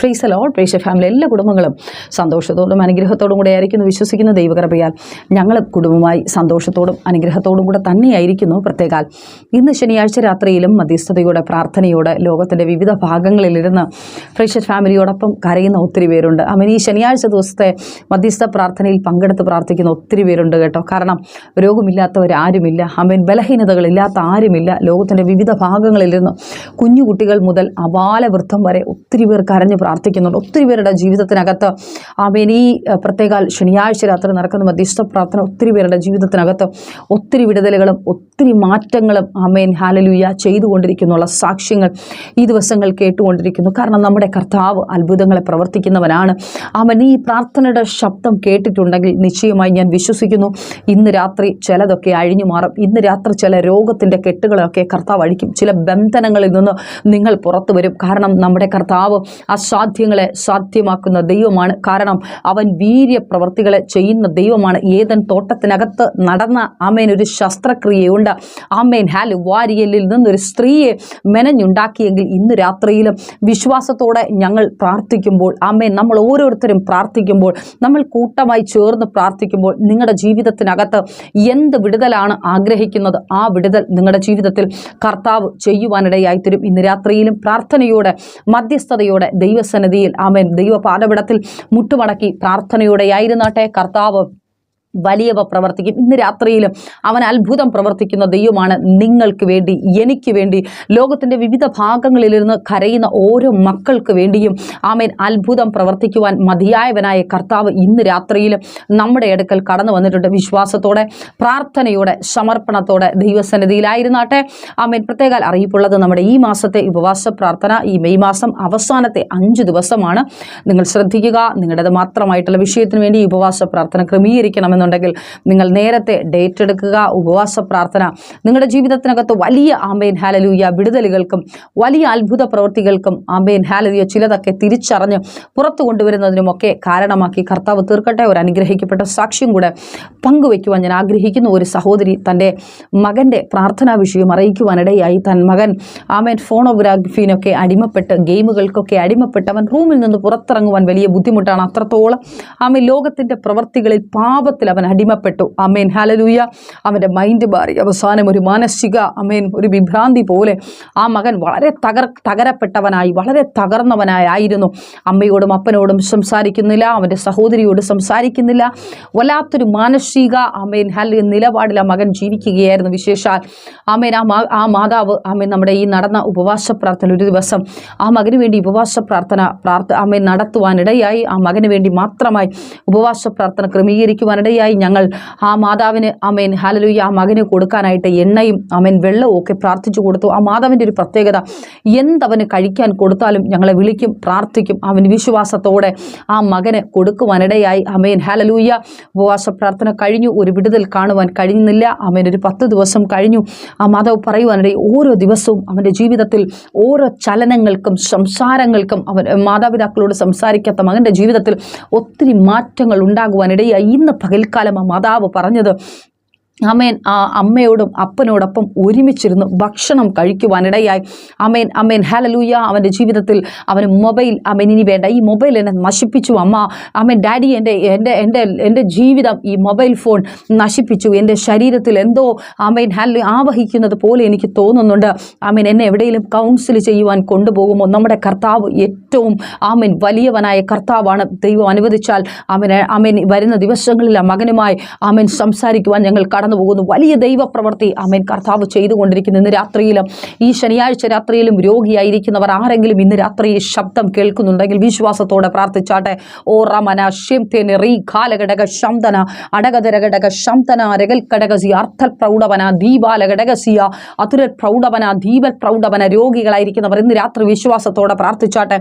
Freeze അലോൾ പ്രേക്ഷ family എല്ലാ കുടുംബങ്ങളും സന്തോഷത്തോടും അനുഗ്രഹത്തോടും കൂടെ ആയിരിക്കുന്നു വിശ്വസിക്കുന്ന ദൈവകൃപയാൽ. ഞങ്ങൾ കുടുംബമായി സന്തോഷത്തോടും അനുഗ്രഹത്തോടും കൂടെ തന്നെയായിരിക്കുന്നു പ്രത്യേകാൽ. ഇന്ന് ശനിയാഴ്ച രാത്രിയിലും മധ്യസ്ഥതയോടെ പ്രാർത്ഥനയോടെ ലോകത്തിന്റെ വിവിധ ഭാഗങ്ങളിലിരുന്ന് ഫ്രീഷ ഫാമിലിയോടൊപ്പം കരയുന്ന ഒത്തിരി പേരുണ്ട്. അവൻ ഈ ശനിയാഴ്ച ദിവസത്തെ മധ്യസ്ഥ പ്രാർത്ഥനയിൽ പങ്കെടുത്ത് പ്രാർത്ഥിക്കുന്ന ഒത്തിരി പേരുണ്ട് കേട്ടോ. കാരണം രോഗമില്ലാത്തവർ രോഗമില്ലാത്തവരാരുമില്ല അവൻ ബലഹീനതകളില്ലാത്ത ആരുമില്ല. ലോകത്തിന്റെ വിവിധ ഭാഗങ്ങളിലിരുന്ന് കുഞ്ഞുകുട്ടികൾ മുതൽ അപാലവൃദ്ധം വരെ ഒത്തിരി പേർ കരഞ്ഞ് പ്രാർത്ഥിക്കുന്നുണ്ട്. ഒത്തിരി പേരുടെ ജീവിതത്തിനകത്ത് ആമേൻ ഈ പ്രത്യേക ശനിയാഴ്ച രാത്രി നടക്കുന്ന മധ്യസ്ഥ പ്രാർത്ഥന ഒത്തിരി പേരുടെ ജീവിതത്തിനകത്ത് ഒത്തിരി വിടുതലുകളും ഒത്തിരി മാറ്റങ്ങളും ആമേൻ ഹാലലുയ ചെയ്തുകൊണ്ടിരിക്കുന്നുള്ള സാക്ഷ്യങ്ങൾ ഈ ദിവസങ്ങൾ കേട്ടുകൊണ്ടിരിക്കുന്നു. കാരണം നമ്മുടെ കർത്താവ് അത്ഭുതങ്ങളെ പ്രവർത്തിക്കുന്നവനാണ്. അവൻ ഈ പ്രാർത്ഥനയുടെ ശബ്ദം കേട്ടിട്ടുണ്ടെങ്കിൽ നിശ്ചയമായി ഞാൻ വിശ്വസിക്കുന്നു. ഇന്ന് രാത്രി ചിലതൊക്കെ അഴിഞ്ഞു മാറും. ഇന്ന് രാത്രി ചില രോഗത്തിന്റെ കെട്ടുകളൊക്കെ കർത്താവ് അഴിക്കും. ചില ബന്ധനങ്ങളിൽ നിന്ന് നിങ്ങൾ പുറത്തു വരും. കാരണം നമ്മുടെ കർത്താവ് അസാധ്യങ്ങളെ സാധ്യമാക്കുന്ന ദൈവമാണ്. കാരണം അവൻ വീര്യ പ്രവർത്തികളെ ചെയ്യുന്ന ദൈവമാണ്. ഏതൻ തോട്ടത്തിനകത്ത് നടന്ന ആമേൻ ഒരു ശസ്ത്രക്രിയയുണ്ട്. ആമേൻ ഹാൽ വാരിയലിൽ നിന്നൊരു സ്ത്രീയെ മെനഞ്ഞുണ്ടാക്കിയെങ്കിൽ ഇന്ന് രാത്രിയിലും വിശ്വാസത്തോടെ ഞങ്ങൾ പ്രാർത്ഥിക്കുമ്പോൾ ആമേൻ നമ്മൾ ഓരോരുത്തരും പ്രാർത്ഥിക്കുമ്പോൾ നമ്മൾ കൂട്ടമായി ചേർന്ന് പ്രാർത്ഥിക്കുമ്പോൾ നിങ്ങളുടെ ജീവിതത്തിനകത്ത് എന്ത് വിടുതലാണ് ആഗ്രഹിക്കുന്നത് ആ വിടുതൽ നിങ്ങളുടെ ജീവിതത്തിൽ കർത്താവ് ചെയ്യുവാനിടയായിത്തരും. ഇന്ന് രാത്രിയിലും പ്രാർത്ഥനയോടെ മധ്യസ്ഥതയോടെ ദൈവസന്നിധിയിൽ ആമേൻ. ദൈവ പാദപിടത്തിൽ മുട്ടുമടക്കി പ്രാർത്ഥനയോടെ ആയിരുന്നാട്ടെ കർത്താവ് വലിയവ പ്രവർത്തിക്കും. ഇന്ന് രാത്രിയിൽ അവൻ അത്ഭുതം പ്രവർത്തിക്കുന്ന ദൈവമാണ് നിങ്ങൾക്ക് വേണ്ടി എനിക്ക് വേണ്ടി. ലോകത്തിന്റെ വിവിധ ഭാഗങ്ങളിലിരുന്ന് കരയുന്ന ഓരോ മക്കൾക്ക് വേണ്ടിയും ആമേൻ അത്ഭുതം പ്രവർത്തിക്കുവാൻ മതിയായവനായ കർത്താവ് ഇന്ന് രാത്രിയിൽ നമ്മുടെ അടുക്കൽ കടന്നു വന്നിട്ടുണ്ട്. വിശ്വാസത്തോടെ പ്രാർത്ഥനയോടെ സമർപ്പണത്തോടെ ദൈവസന്നിധിയിലായിരുന്നാട്ടെ. ആമേൻ. പ്രത്യേക അറിയിപ്പുള്ളത് നമ്മുടെ ഈ മാസത്തെ ഉപവാസ പ്രാർത്ഥന ഈ മെയ് മാസം അവസാനത്തെ അഞ്ച് ദിവസമാണ്. നിങ്ങൾ ശ്രദ്ധിക്കുക. നിങ്ങളുടേത് മാത്രമായിട്ടുള്ള വിഷയത്തിന് വേണ്ടി ഉപവാസ പ്രാർത്ഥന ക്രമീകരിക്കണമെന്നുണ്ടെങ്കിൽ നിങ്ങൾ നേരത്തെ ഡേറ്റ് എടുക്കുക ഉപവാസ പ്രാർത്ഥന നിങ്ങളുടെ ജീവിതത്തിനകത്ത് വലിയ ആമ്പേൻ ഹാലലൂയ വിടുതലുകൾക്കും വലിയ അത്ഭുത പ്രവൃത്തികൾക്കും ആമ്പേൻ ഹാലലൂയ ചിലതൊക്കെ തിരിച്ചറിഞ്ഞ് പുറത്തു കൊണ്ടുവരുന്നതിനുമൊക്കെ കാരണമാക്കി കർത്താവ് തീർക്കട്ടെ. ഒരു അനുഗ്രഹിക്കപ്പെട്ട സാക്ഷ്യം കൂടെ പങ്കുവയ്ക്കുവാൻ ഞാൻ ആഗ്രഹിക്കുന്നു. ഒരു സഹോദരി തന്റെ മകന്റെ പ്രാർത്ഥനാ വിഷയം അറിയിക്കുവാനിടയായി. തൻ മകൻ ആമേൻ ഫോണോഗ്രാഫിനൊക്കെ അടിമപ്പെട്ട് ഗെയിമുകൾക്കൊക്കെ അടിമപ്പെട്ട് അവൻ റൂമിൽ നിന്ന് പുറത്തിറങ്ങുവാൻ വലിയ ബുദ്ധിമുട്ടാണ്. അത്രത്തോളം ആമേൻ ലോകത്തിന്റെ പ്രവൃത്തികളിൽ പാപത്തിൽ അവൻ അടിമപ്പെട്ടു. അമേൻ ഹാലലൂയ അവന്റെ മൈൻഡ് മാറി. അവസാനം ഒരു മാനസിക അമേൻ ഒരു വിഭ്രാന്തി പോലെ ആ മകൻ വളരെ തകർ തകരപ്പെട്ടവനായി വളരെ തകർന്നവനായിരുന്നു അമ്മയോടും അപ്പനോടും സംസാരിക്കുന്നില്ല അവന്റെ സഹോദരിയോട് സംസാരിക്കുന്നില്ല. വല്ലാത്തൊരു മാനസിക അമേൻ ഹൽ നിലപാടിൽ ആ മകൻ ജീവിക്കുകയായിരുന്നു വിശേഷാൽ. ആമേൻ ആ മാ ആ മാതാവ് ആമേൻ നമ്മുടെ ഈ നടന്ന ഉപവാസ പ്രാർത്ഥന ഒരു ദിവസം ആ മകന് വേണ്ടി ഉപവാസ പ്രാർത്ഥന പ്രാർത്ഥ ആമേൻ നടത്തുവാനിടയായി. ആ മകന് വേണ്ടി മാത്രമായി ഉപവാസ പ്രാർത്ഥന ക്രമീകരിക്കുവാനിടയായി. ഞങ്ങൾ. ആ മാതാവിന് ആമേൻ. ഹാലലൂയ ആ മകന് കൊടുക്കാനായിട്ട് എണ്ണയും ആമേൻ വെള്ളവും ഒക്കെ പ്രാർത്ഥിച്ചു കൊടുത്തു. ആ മാതാവിന്റെ ഒരു പ്രത്യേകത എന്തവന് കഴിക്കാൻ കൊടുത്താലും ഞങ്ങളെ വിളിക്കും പ്രാർത്ഥിക്കും. അവൻ വിശ്വാസത്തോടെ ആ മകന് കൊടുക്കുവാനിടയായി. അമേൻ ഹാലലൂയ ഉപവാസ പ്രാർത്ഥന കഴിഞ്ഞു. ഒരു വിടുതൽ കാണുവാൻ കഴിയുന്നില്ല അമേൻ ഒരു പത്ത് ദിവസം കഴിഞ്ഞു. ആ മാതാവ് പറയുവാനിടയിൽ ഓരോ ദിവസവും അവന്റെ ജീവിതത്തിൽ ഓരോ ചലനങ്ങൾക്കും സംസാരങ്ങൾക്കും അവൻ മാതാപിതാക്കളോട് സംസാരിക്കാത്ത മകന്റെ ജീവിതത്തിൽ ഒത്തിരി മാറ്റങ്ങൾ ഉണ്ടാകുവാനിടയായി. ഇന്ന് പകൽക്കാലം ആ മാതാവ് പറഞ്ഞത്. അമേൻ ആ അമ്മയോടും അപ്പനോടൊപ്പം ഒരുമിച്ചിരുന്ന് ഭക്ഷണം കഴിക്കുവാനിടയായി. അമേൻ അമേൻ ഹലലൂയ അവന്റെ ജീവിതത്തിൽ അവന് മൊബൈൽ അമേൻ ഇനി വേണ്ട. ഈ മൊബൈൽ എന്നെ നശിപ്പിച്ചു അമ്മ. അമേൻ ഡാഡി എന്റെ എന്റെ എന്റെ എന്റെ ജീവിതം ഈ മൊബൈൽ ഫോൺ നശിപ്പിച്ചു. എന്റെ ശരീരത്തിൽ എന്തോ അമേൻ ഹല ആവഹിക്കുന്നത് പോലെ എനിക്ക് തോന്നുന്നുണ്ട്. ആമേൻ എന്നെ എവിടെയെങ്കിലും കൗൺസിൽ ചെയ്യുവാൻ കൊണ്ടുപോകുമോ? നമ്മുടെ കർത്താവ് ഏറ്റവും ആമേൻ വലിയവനായ കർത്താവാണ്. ദൈവം അനുവദിച്ചാൽ ആമേൻ ആമേൻ വരുന്ന ദിവസങ്ങളിൽ ആ മകനുമായി ആമേൻ സംസാരിക്കുവാൻ ഞങ്ങൾ കടന്നു പോകുന്നു. വലിയ ദൈവപ്രവൃത്തി അമേൻ കർത്താവ് ചെയ്തുകൊണ്ടിരിക്കുന്നു ഇന്ന് രാത്രിയിലും ഈ ശനിയാഴ്ച രാത്രിയിലും രോഗിയായിരിക്കുന്നവർ ആരെങ്കിലും ഇന്ന് രാത്രി ശബ്ദം കേൾക്കുന്നുണ്ടെങ്കിൽ വിശ്വാസത്തോടെ പ്രാർത്ഥിച്ചാട്ടെ. ഓ റമന ഷിംതേന് റീ കാലഘടക ശംതന അടകതരഘടക ശംതന രകൽ കടകസി അർത്ഥ പ്രൗഢവന ദീപാലഘടകസിയ അതുര പ്രൗഢവന ദീപൽ പ്രൗഢവന രോഗികളായിരിക്കുന്നവർ ഇന്ന് രാത്രി വിശ്വാസത്തോടെ പ്രാർത്ഥിച്ചാട്ടെ.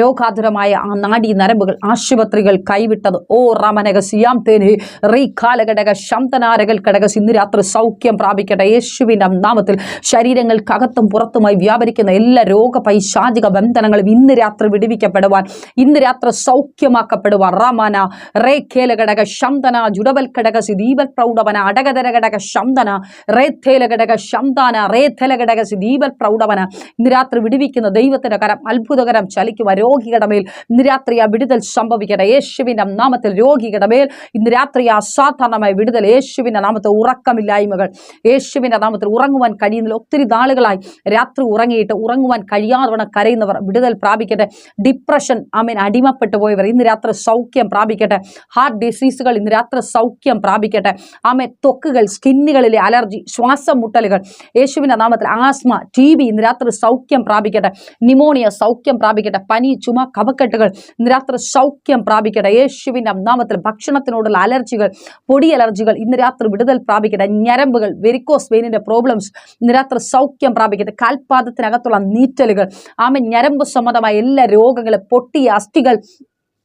രോഗാതുരമായ ആ നാഡി നരമ്പുകൾ ആശുപത്രികൾ കൈവിട്ടത്. ഓ റമനക സിയാം തേന് റീ കാലഘടക ശംതനാരകൽ കടക ഘടകസ് ഇന്ന് രാത്രി സൗഖ്യം പ്രാപിക്കട്ടെ. യേശുവിന്റെ നാമത്തിൽ ശരീരങ്ങൾക്കകത്തും പുറത്തുമായി വ്യാപരിക്കുന്ന എല്ലാ രോഗ പൈശാചിക ബന്ധനങ്ങളും ഇന്ന് രാത്രി വിടുവിക്കപ്പെടുവാൻ ഇന്ന് രാത്രി സൗഖ്യമാക്കപ്പെടുവാൻ. റമന റേഖേല ഘടക ശന്തന ജുഡബൽ ഘടക സിദീപൽ പ്രൗഢവന അടകതര ഘടക ശന്തന റേഥേല ഘടക ശന്താന റേഥല ഘടക സിദീപൽ പ്രൗഢവന. ഇന്ന് രാത്രി വിടുവിക്കുന്ന ദൈവത്തിന്റെ കരം അത്ഭുതകരം ചലിക്കുക രോഗികളുടെ മേൽ ഇന്ന് രാത്രി ആ വിടുതൽ സംഭവിക്കട്ടെ. യേശുവിന്റെ നാമത്തിൽ രോഗികളുടെ മേൽ ഇന്ന് രാത്രി അസാധാരണമായ വിടുതൽ യേശുവിന്റെ നാമത്തിൽ ഉറക്കമില്ലായ്മകൾ. യേശുവിന്റെ നാമത്തിൽ ഉറങ്ങുവാൻ കഴിയുന്നില്ല ഒത്തിരി നാളുകളായി രാത്രി ഉറങ്ങിയിട്ട് ഉറങ്ങുവാൻ കഴിയാതെ കരയുന്നവർ വിടുതൽ പ്രാപിക്കട്ടെ. ഡിപ്രഷൻ ആമേൻ അടിമപ്പെട്ടു പോയവർ ഇന്ന് രാത്രി സൗഖ്യം പ്രാപിക്കട്ടെ. ഹാർട്ട് ഡിസീസുകൾ ഇന്ന് രാത്രി സൗഖ്യം പ്രാപിക്കട്ടെ. ആമേ തൊക്കുകൾ സ്കിന്നുകളിലെ അലർജി ശ്വാസം മുട്ടലുകൾ യേശുവിന്റെ നാമത്തിൽ ആസ്മ ടി ബി ഇന്ന് രാത്രി സൗഖ്യം പ്രാപിക്കട്ടെ. നിമോണിയ സൗഖ്യം പ്രാപിക്കട്ടെ. പനി ചുമ കവക്കെട്ടുകൾ ഇന്ന് രാത്രി സൗഖ്യം പ്രാപിക്കട്ടെ. യേശുവിന്റെ നാമത്തിൽ ഭക്ഷണത്തിനോടുള്ള അലർജികൾ പൊടി അലർജികൾ ഇന്ന് രാത്രി വിടുതൽ പ്രാപിക്കട്ടെ. ഞരമ്പുകൾ വെരിക്കോസ് വെയിനിന്റെ പ്രോബ്ലംസ് നിരാത്ര രാത്രി സൗഖ്യം പ്രാപിക്കട്ടെ. കാൽപാദത്തിനകത്തുള്ള നീറ്റലുകൾ ആമ ഞരമ്പ് സംബന്ധമായ എല്ലാ രോഗങ്ങളും പൊട്ടിയ അസ്ഥികൾ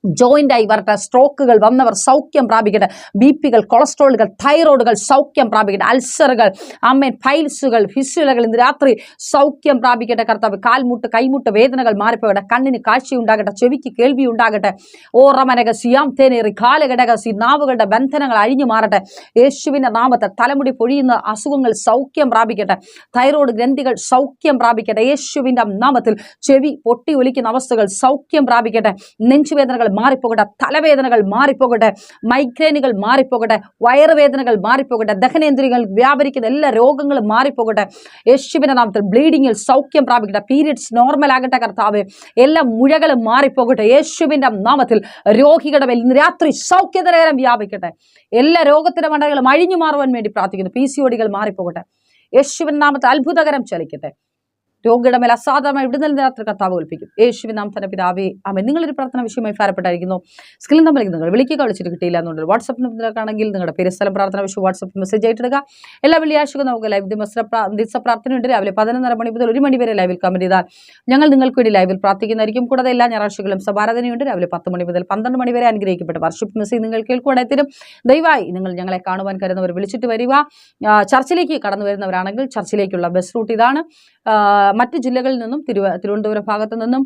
ജോയിന്റായി വരട്ടെ സ്ട്രോക്കുകൾ വന്നവർ സൗഖ്യം പ്രാപിക്കട്ടെ ബി പികൾ കൊളസ്ട്രോളുകൾ തൈറോയിഡുകൾ സൗഖ്യം പ്രാപിക്കട്ടെ അൾസറുകൾ അമ്മ ഫൈൽസുകൾ ഫിസ്റ്റുലകൾ ഇന്ന് രാത്രി സൗഖ്യം പ്രാപിക്കട്ടെ കർത്താവ്. കാൽമുട്ട് കൈമുട്ട് വേദനകൾ മാറിപ്പോകട്ടെ കണ്ണിന് കാഴ്ചയുണ്ടാകട്ടെ ചെവിക്ക് കേൾവി ഉണ്ടാകട്ടെ. ഓറമനകസി സിയാം തേനേറി കാലഘടകസി നാവുകളുടെ ബന്ധനങ്ങൾ അഴിഞ്ഞു മാറട്ടെ. യേശുവിന്റെ നാമത്തെ തലമുടി പൊഴിയുന്ന അസുഖങ്ങൾ സൗഖ്യം പ്രാപിക്കട്ടെ. തൈറോയ്ഡ് ഗ്രന്ഥികൾ സൗഖ്യം പ്രാപിക്കട്ടെ. യേശുവിന്റെ നാമത്തിൽ ചെവി പൊട്ടി ഒലിക്കുന്ന അവസ്ഥകൾ സൗഖ്യം പ്രാപിക്കട്ടെ. നെഞ്ചുവേദനകൾ മാറിപ്പോകട്ടെ തലവേദനകൾ മാറിപ്പോകട്ടെ മൈഗ്രെയിനുകൾ മാറിപ്പോകട്ടെ വയറുവേദനകൾ മാറിപ്പോകട്ടെ ദഹനേന്ദ്രിയങ്ങൾ വ്യാപരിക്കുന്ന എല്ലാ രോഗങ്ങളും മാറിപ്പോകട്ടെ. യേശുവിന്റെ നാമത്തിൽ ബ്ലീഡിങ്ങിൽ സൗഖ്യം പ്രാപിക്കട്ടെ. പീരിയഡ്സ് നോർമൽ ആകട്ടെ കർത്താവ്. എല്ലാ മുഴകളും മാറിപ്പോകട്ടെ. യേശുവിന്റെ നാമത്തിൽ രോഗികളുടെ മേൽ ഇന്ന് രാത്രി സൗഖ്യതരകരം വ്യാപിക്കട്ടെ. എല്ലാ രോഗത്തിന്റെ മണ്ടകളും അഴിഞ്ഞു മാറുവാൻ വേണ്ടി പ്രാർത്ഥിക്കുന്നു. പി സി ഒടികൾ മാറിപ്പോകട്ടെ. യേശുവിൻ നാമത്തിൽ അത്ഭുതകരം ചലിക്കട്ടെ. രോഗിയുടെ മേൽ അസാധാരണമായി വിടുതൽ രാത്രി കർത്താവ് കൽപ്പിക്കും യേശുവിൻ നാം തന്നെ പിതാവേ അമ്മ നിങ്ങളൊരു പ്രാർത്ഥന വിഷയമായി ഫലപ്പെട്ടായിരിക്കുന്നു സ്ക്രീൻ നമ്പറിലേക്ക് നിങ്ങൾ വിളിക്കുക വിളിച്ചിട്ട് കിട്ടിയില്ല എന്നുണ്ട്. വാട്സപ്പ് നമ്പറിലാണെങ്കിൽ നിങ്ങളുടെ പേര് സ്ഥലം പ്രാർത്ഥന വിഷയം വാട്സപ്പ് മെസ്സേജ് ആയിട്ടിടുക എല്ലാ വെള്ളിയാഴ്ചകളും നമുക്ക് ലൈവ് ദിവസ പ്രാർത്ഥനയുണ്ട് രാവിലെ പതിനൊന്നര മണി മുതൽ ഒരു മണി വരെ ലൈവിൽ കമന്റ് ചെയ്താൽ ഞങ്ങൾ നിങ്ങൾക്ക് വേണ്ടി ലൈവിൽ പ്രാർത്ഥിക്കുന്നതായിരിക്കും. കൂടാതെ എല്ലാ ഞായറാഴ്ചകളും സഭാരാധനയുണ്ട്. രാവിലെ പത്ത് മണി മുതൽ പന്ത്രണ്ട് മണി വരെ അനുഗ്രഹിക്കപ്പെട്ട വർഷിപ്പ് മെസ്സേജ് നിങ്ങൾ കേൾക്കുവാനായി തരും. ദയവായി നിങ്ങൾ ഞങ്ങളെ കാണുവാൻ കരുന്നവർ വിളിച്ചിട്ട് വരിക. ചർച്ചിലേക്ക് കടന്നു വരുന്നവരാണെങ്കിൽ ചർച്ചിലേക്കുള്ള ബസ് റൂട്ട് ഇതാണ്. മറ്റ് ജില്ലകളിൽ നിന്നും തിരുവ തിരുവനന്തപുരം ഭാഗത്തു നിന്നും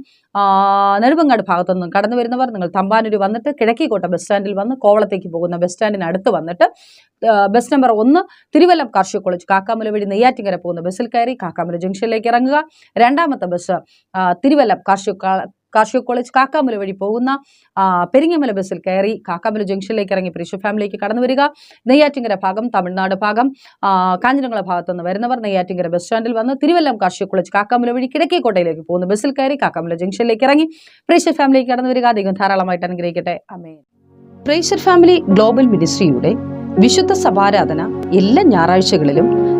നെടുമ്പങ്ങാട് ഭാഗത്തു നിന്നും കടന്നു വരുന്നവർ നിങ്ങൾ തമ്പാനൂർ വന്നിട്ട് കിഴക്കേക്കോട്ട ബസ് സ്റ്റാൻഡിൽ വന്ന് കോവളത്തേക്ക് പോകുന്ന ബസ് സ്റ്റാൻഡിന് അടുത്ത് വന്നിട്ട് ബസ് നമ്പർ ഒന്ന് തിരുവല്ലം കാർഷിക കോളേജ് കാക്കാമല വഴി നെയ്യാറ്റിങ്കര പോകുന്ന ബസ്സിൽ കയറി കാക്കാമല ജംഗ്ഷനിലേക്ക് ഇറങ്ങുക. രണ്ടാമത്തെ ബസ് തിരുവല്ലം കാർഷിക കാർഷിക കോളേജ് കാക്കാമല വഴി പോകുന്ന പെരിങ്ങമല ബസ്സിൽ കയറി കാക്കാമല ജംഗ്ഷനിലേക്ക് ഇറങ്ങി പ്രീഷ ഫാമിലിക്ക് കടന്നു വരിക. നെയ്യാറ്റിങ്കര ഭാഗം തമിഴ്നാട് ഭാഗം കാഞ്ഞിരങ്ങള ഭാഗത്തുനിന്ന് നിന്ന് വരുന്നവർ നെയ്യാറ്റിങ്കര ബസ് സ്റ്റാൻഡിൽ വന്ന് തിരുവല്ലം കാർഷിക കോളേജ് കാക്കാമല വഴി കിഴക്കേക്കോട്ടയിലേക്ക് പോകുന്ന. ബസ്സിൽ കയറി കാക്കാമല ജംഗ്ഷനിലേക്ക് ഇറങ്ങി പ്രീഷ ഫാമിലിക്ക് കടന്നു വരിക. അധികം ധാരാളമായിട്ട് അനുഗ്രഹിക്കട്ടെ. അമേ പ്രേഷർ ഫാമിലി ഗ്ലോബൽ മിനിസ്ട്രിയുടെ വിശുദ്ധ സഭാരാധന എല്ലാ ഞായറാഴ്ചകളിലും